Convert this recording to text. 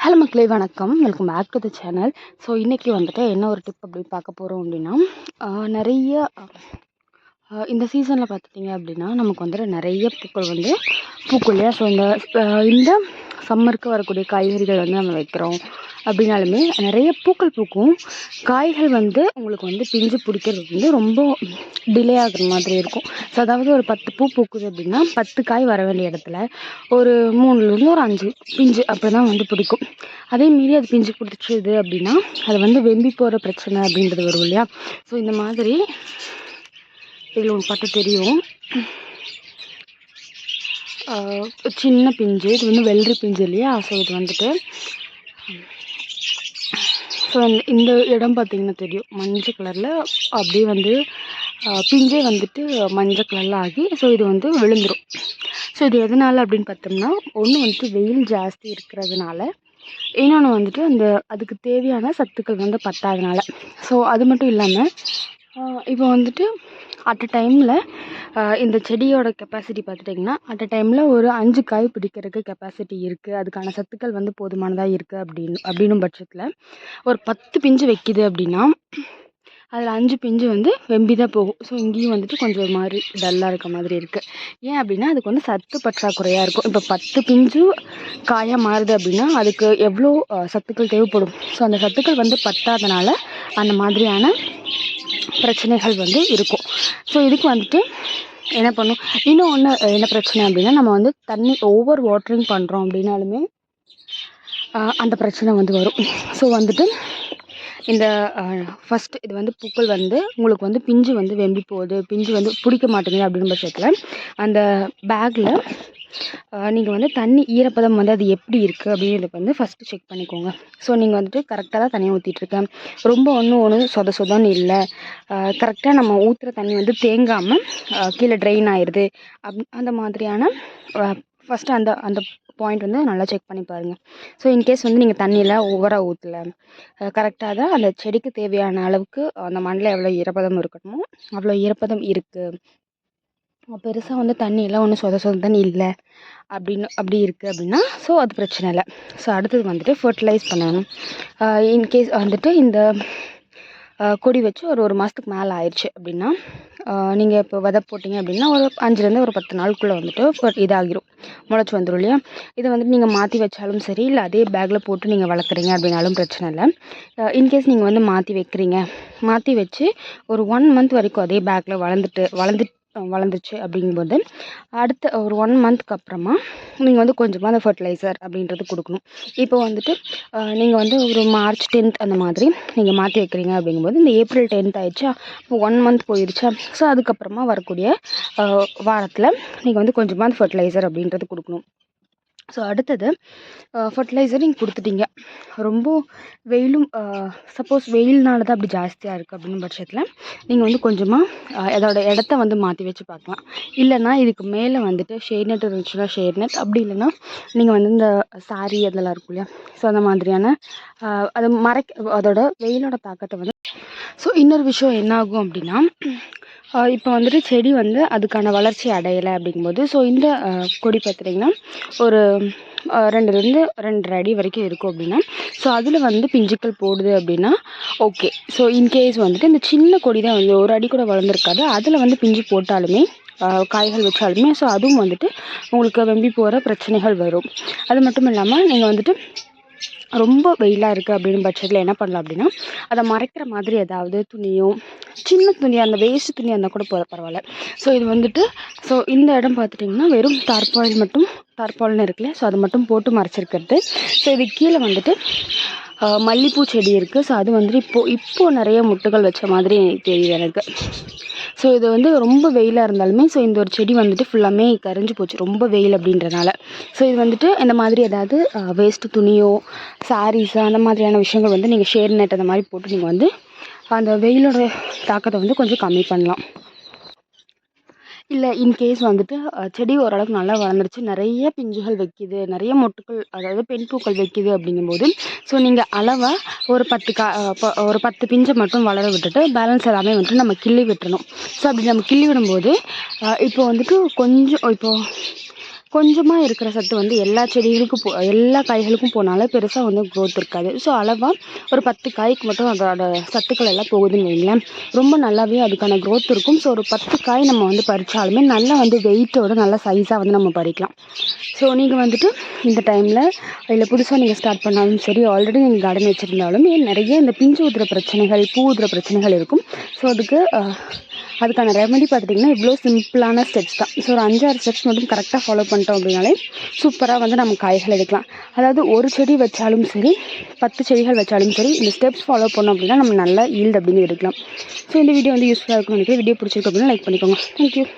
Hello மக்களே வணக்கம். Welcome back to the channel. So இன்றைக்கி வந்துட்டு என்ன ஒரு டிப் அப்படி பார்க்க போகிறோம் அப்படின்னா நிறைய இந்த சீசனில் பார்த்துட்டிங்க அப்படின்னா நமக்கு வந்துட்டு நிறைய பூக்கள் வந்து பூக்கும் இல்லையா? ஸோ இந்த இந்த சம்மருக்கு வரக்கூடிய காய்கறிகள் வந்து நம்ம வைக்கிறோம். அப்படின்னாலுமே நிறைய பூக்கள் பூக்கும். காய்கள் வந்து உங்களுக்கு வந்து பிஞ்சு பிடிக்கிறது வந்து ரொம்ப டிலே ஆகுற மாதிரி இருக்கும். ஸோ அதாவது ஒரு பத்து பூ பூக்குது அப்படின்னா பத்து காய் வர வேண்டிய இடத்துல ஒரு மூணுலேருந்து ஒரு அஞ்சு பிஞ்சு அப்படி தான் வந்து பிடிக்கும். அதே மீறி அது பிஞ்சு பிடிச்சிது அப்படின்னா அது வந்து வெம்பி போகிற பிரச்சனை அப்படின்றது வரும் இல்லையா? ஸோ இந்த மாதிரி இதில் ஒன்று பார்த்து தெரியும். சின்ன பிஞ்சு இது வந்து வெள்ளரி பிஞ்சு இல்லையா? ஸோ இது வந்துட்டு ஸோ இந்த இடம் பார்த்திங்கன்னா தெரியும். மஞ்சள் கலரில் அப்படியே வந்து பிஞ்சே வந்துட்டு மஞ்சள் கலரில் ஆகி ஸோ இது வந்து விழுந்துடும் ஸோ இது எதனால் அப்படின்னு பார்த்தோம்னா ஒன்று வந்துட்டு வெயில் ஜாஸ்தி இருக்கிறதுனால இன்னொன்று வந்துட்டு அந்த அதுக்கு தேவையான சத்துக்கள் வந்து பத்தாதனால ஸோ அது மட்டும் இல்லாமல் இப்போ வந்துட்டு அட் அ டைமில் இந்த செடியோட கெப்பாசிட்டி பார்த்துட்டிங்கன்னா அட் அ டைமில் ஒரு அஞ்சு காய் பிடிக்கிறதுக்கு கெப்பாசிட்டி இருக்குது அதுக்கான சத்துக்கள் வந்து போதுமானதாக இருக்குது அப்படின்னு அப்படின்னும் பட்சத்தில் ஒரு பத்து பிஞ்சு வைக்கிது அப்படின்னா அதில் அஞ்சு பிஞ்சு வந்து வெம்பி தான் போகும். ஸோ இங்கேயும் வந்துட்டு கொஞ்சம் ஒரு மாதிரி டல்லாக இருக்க மாதிரி இருக்குது ஏன் அப்படின்னா அதுக்கு வந்து சத்து பற்றாக்குறையாக இருக்கும். இப்போ பத்து பிஞ்சு காயாக மாறுது அப்படின்னா அதுக்கு எவ்வளோ சத்துக்கள் தேவைப்படும்? ஸோ அந்த சத்துக்கள் வந்து பத்தாதனால அந்த மாதிரியான பிரச்சனைகள் வந்து இருக்கும். ஸோ இதுக்கு வந்துட்டு என்ன பண்ணும்? இன்னும் ஒன்று என்ன பிரச்சனை அப்படின்னா நம்ம வந்து தண்ணி ஓவர் வாட்டரிங் பண்ணுறோம் அப்படின்னாலுமே அந்த பிரச்சனை வந்து வரும். ஸோ வந்துட்டு இந்த ஃபஸ்ட் இது வந்து பூக்கள் வந்து உங்களுக்கு வந்து பிஞ்சு வந்து வெம்பி போகுது பிஞ்சு வந்து பிடிக்க மாட்டேங்குது அப்படின்னு பட்சத்தில் அந்த பேக்கில் நீங்கள் வந்து தண்ணி ஈரப்பதம் வந்து அது எப்படி இருக்குது அப்படிங்கிறத வந்து ஃபஸ்ட்டு செக் பண்ணிக்கோங்க. ஸோ நீங்கள் வந்துட்டு கரெக்டாக தான் தண்ணி ஊற்றிட்டுருக்கேன் ரொம்ப ஒன்றும் ஒன்று சொத சொதன்னு இல்லை. கரெக்டாக நம்ம ஊற்றுற தண்ணி வந்து தேங்காமல் கீழே ட்ரெயின் ஆயிடுது அப் அந்த மாதிரியான ஃபஸ்ட்டு அந்த அந்த பாயிண்ட் வந்து நல்லா செக் பண்ணி பாருங்கள் ஸோ இன்கேஸ் வந்து நீங்கள் தண்ணியில் ஓவராக ஊற்றல கரெக்டாக தான் அந்த செடிக்கு தேவையான அளவுக்கு அந்த மண்ணில் எவ்வளோ ஈரப்பதம் இருக்கணுமோ அவ்வளோ ஈரப்பதம் இருக்குது பெருசாக வந்து தண்ணியெல்லாம் ஒன்றும் சொத சொதன்னு இல்லை. அப்படின்னு அப்படி இருக்குது அப்படின்னா ஸோ அது பிரச்சனை இல்லை. ஸோ அடுத்தது வந்துட்டு ஃபர்டிலைஸ் பண்ணணும். இன்கேஸ் வந்துட்டு இந்த கொடி வச்சு ஒரு ஒரு மாதத்துக்கு மேலே ஆயிடுச்சு அப்படின்னா நீங்கள் இப்போ விதை போட்டிங்க அப்படின்னா ஒரு அஞ்சுலேருந்து ஒரு பத்து நாளுக்குள்ளே வந்துட்டு இதாகிரும். முளைச்சி வந்துடும் இல்லையா? இதை வந்துட்டு நீங்கள் மாற்றி வச்சாலும் சரி இல்லை அதே பேக்கில் போட்டு நீங்கள் வளர்க்குறீங்க அப்படின்னாலும் பிரச்சனை இல்லை. இன்கேஸ் நீங்கள் வந்து மாற்றி வைக்கிறீங்க. மாற்றி வச்சு ஒரு ஒன் மந்த் வரைக்கும் அதே பேக்கில் வளர்ந்துட்டு வளர்ந்துட்டு வளர்ந்துச்சு அப்படிங்கும்போது அடுத்த ஒரு ஒன் மந்த்க்கு அப்புறமா நீங்கள் வந்து கொஞ்சமாக அந்த ஃபர்டிலைசர் அப்படின்றது கொடுக்கணும். இப்போ வந்துட்டு நீங்கள் வந்து ஒரு மார்ச் டென்த் அந்த மாதிரி நீங்கள் மாற்றி வைக்கிறீங்க அப்படிங்கும்போது இந்த ஏப்ரல் டென்த் ஆயிடுச்சா? ஒன் மந்த் போயிடுச்சா ஸோ அதுக்கப்புறமா வரக்கூடிய வாரத்தில் நீங்கள் வந்து கொஞ்சமாக அந்த ஃபர்டிலைசர் அப்படின்றது கொடுக்கணும். ஸோ அடுத்தது uh, ஃபர்டிலைசர் நீங்கள் கொடுத்துட்டீங்க. ரொம்ப வெயிலும் uh, சப்போஸ் வெயில்னால தான் அப்படி ஜாஸ்தியாக இருக்குது அப்படின்னு பட்சத்தில் நீங்கள் வந்து கொஞ்சமாக uh, அதோட இடத்த வந்து மாற்றி வச்சு பார்க்கலாம். இல்லைன்னா இதுக்கு மேலே வந்துட்டு ஷேட் நெட் இருந்துச்சுன்னா ஷேட் நெட் அப்படி இல்லைன்னா நீங்கள் வந்து இந்த சாரி அதெல்லாம் இருக்கும் இல்லையா? ஸோ அந்த மாதிரியான அது மறைக்க அதோட வெயிலோட தாக்கத்தை வந்து ஸோ இன்னொரு விஷயம் என்ன ஆகும் அப்படின்னா இப்போ வந்துட்டு செடி வந்து அதுக்கான வளர்ச்சி அடையலை அப்படிங்கும்போது ஸோ இந்த கொடி பார்த்துட்டிங்கன்னா ஒரு ரெண்டுலேருந்து ரெண்டரை அடி வரைக்கும் இருக்கும் அப்படின்னா ஸோ அதில் வந்து பிஞ்சுக்கள் போடுது அப்படின்னா ஓகே ஸோ இன்கேஸ் வந்துட்டு இந்த சின்ன கொடி தான் வந்து ஒரு அடி கூட வளர்ந்துருக்காது. அதில் வந்து பிஞ்சு போட்டாலுமே காய்கள் வச்சாலுமே ஸோ அதுவும் வந்துட்டு உங்களுக்கு வெம்பி போகிற பிரச்சனைகள் வரும். அது மட்டும் இல்லாமல் நீங்கள் வந்துட்டு ரொம்ப வெயிலாக இருக்குது அப்படின்னு பட்சத்தில் என்ன பண்ணலாம் அப்படின்னா அதை மறைக்கிற மாதிரி ஏதாவது துணியோ சின்ன துணி அந்த வேஸ்ட் துணியாக இருந்தால் கூட போகிற பரவாயில்ல. ஸோ இது வந்துட்டு ஸோ இந்த இடம் பார்த்துட்டிங்கன்னா வெறும் தார்பாயில் மட்டும் டார்பால்னு இருக்குல்ல ஸோ அதை மட்டும் போட்டு மறைச்சிருக்கிறது. ஸோ இது கீழே வந்துட்டு மல்லிகைப்பூ மல்லிப்பூ செடி இருக்குது ஸோ அது வந்துட்டு இப்போது இப்போது நிறைய முட்டுகள் வச்ச மாதிரி தெரியுது எனக்கு. ஸோ இது வந்து ரொம்ப வெயிலாக இருந்தாலுமே ஸோ இந்த ஒரு செடி வந்துட்டு ஃபுல்லாமே கரைஞ்சி போச்சு. ரொம்ப வெயில் அப்படின்றனால. ஸோ இது வந்துட்டு இந்த மாதிரி ஏதாவது வேஸ்ட்டு துணியோ சாரீஸோ அந்த மாதிரியான விஷயங்கள் வந்து நீங்கள் ஷேர் நெட் அந்த மாதிரி போட்டு நீங்கள் வந்து அந்த வெயிலோட தாக்கத்தை வந்து கொஞ்சம் கம்மி பண்ணலாம். இல்லை இன்கேஸ் வந்துட்டு செடி ஓரளவுக்கு நல்லா வளர்ந்துருச்சு. நிறைய பிஞ்சுகள் வைக்கிது. நிறைய மொட்டுக்கள் அதாவது பெண் பூக்கள் வைக்கிது அப்படிங்கும்போது ஸோ நீங்கள் அளவாக ஒரு பத்து கா ப- ஒரு பத்து பிஞ்சை மட்டும் வளர விட்டுட்டு பேலன்ஸ் எல்லாமே வந்துட்டு நம்ம கிள்ளி விட்டுறணும். ஸோ அப்படி நம்ம கிள்ளி விடும்போது இப்போ வந்துட்டு கொஞ்சம் இப்போது கொஞ்சமாக இருக்கிற சத்து வந்து எல்லா செடிகளுக்கும் போ எல்லா காய்களுக்கும் போனாலும் பெருசாக வந்து க்ரோத் இருக்காது. ஸோ அளவாக ஒரு பத்து காய்க்கு மட்டும் அதோட சத்துக்கள் எல்லாம் போகுதுன்னு வைங்களேன். ரொம்ப நல்லாவே அதுக்கான க்ரோத் இருக்கும். ஸோ ஒரு பத்து காய் நம்ம வந்து பறித்தாலுமே நல்லா வந்து வெயிட்டோட நல்லா சைஸாக வந்து நம்ம பறிக்கலாம். ஸோ நீங்கள் வந்துட்டு இந்த டைமில் இல்லை புதுசாக நீங்கள் ஸ்டார்ட் பண்ணாலும் சரி ஆல்ரெடி நீங்கள் கார்டன் வச்சுருந்தாலும் நிறைய இந்த பிஞ்சு ஊதுற பிரச்சனைகள் பூ ஊதுற பிரச்சனைகள் இருக்கும். ஸோ அதுக்கு அதுக்கான ரெமெடி பார்த்துட்டிங்கன்னா இவ்வளோ சிம்பிளான ஸ்டெப்ஸ் தான். ஸோ ஒரு அஞ்சாறு ஸ்டெப்ஸ் மட்டும் கரெக்டாக ஃபாலோ பண்ணிட்டோம் அப்படின்னாலே சூப்பராக வந்து நம்ம காய்கள் எடுக்கலாம். அதாவது ஒரு செடி வச்சாலும் சரி பத்து செடிகள் வச்சாலும் சரி இந்த ஸ்டெப்ஸ் ஃபாலோ பண்ணோம் அப்படின்னா நம்ம நல்லா ஈல்டு அப்படின்னு எடுக்கலாம் ஸோ இந்த வீடியோ வந்து யூஸ்ஃபுல்லாக இருக்கும்னு நினைக்கிறேன். வீடியோ பிடிச்சிருக்கு அப்படின்னா லைக் பண்ணிக்கோங்க. தேங்க்யூ